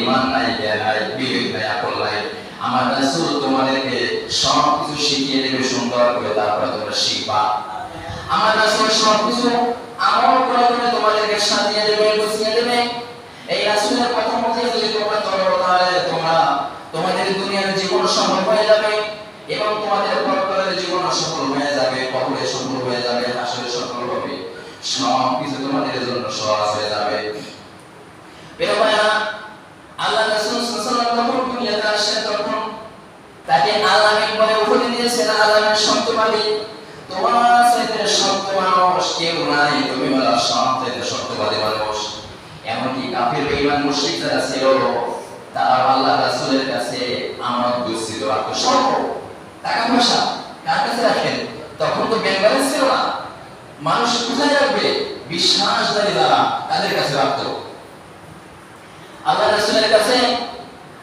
ইমান নাই জ্ঞান নাই বিবেক নাই আকল নাই আমার রাসূল তোমাদেরকে সব কিছু শিখিয়ে দেবে, সুন্দর করে তারপরে তোমরা শিখবা। আমার রাসূল সব কিছু আমল করে করে তোমাদেরকে সাজিয়ে দেবে, গুছিয়ে দেবে। এই রাসূলের কথা মতো যদি তোমরা চলো, তাহলে তোমরা তোমাদের দুনিয়ার জীবন সফল হয়ে যাবে এবং তোমাদের পরকালের জীবন সফল হয়ে যাবে, কবরে সফল হয়ে যাবে আসলে সফল হবে। সব কিছু তোমাদের তাকে আল্লাহের পরে উপরে দিয়েছেন আল্লাহের সত্যবাদী তোমার সাথে সত্য মানুষ কেউ নাই, তুমি বলা চাইতে সত্যবাদী মানুষ। এমনকি কাফির, বেঈমান, মুশরিক যারা ছিল তারা আল্লাহ রাসূলের কাছে আমানত গচ্ছিত রাখতো সব টাকা পয়সা কার কাছে রাখেন? তখন তো ব্যাংক ছিল না। মানুষ কোথায় রাখবে? বিশ্বাসদারী যারা, তাদের কাছে রাখতো।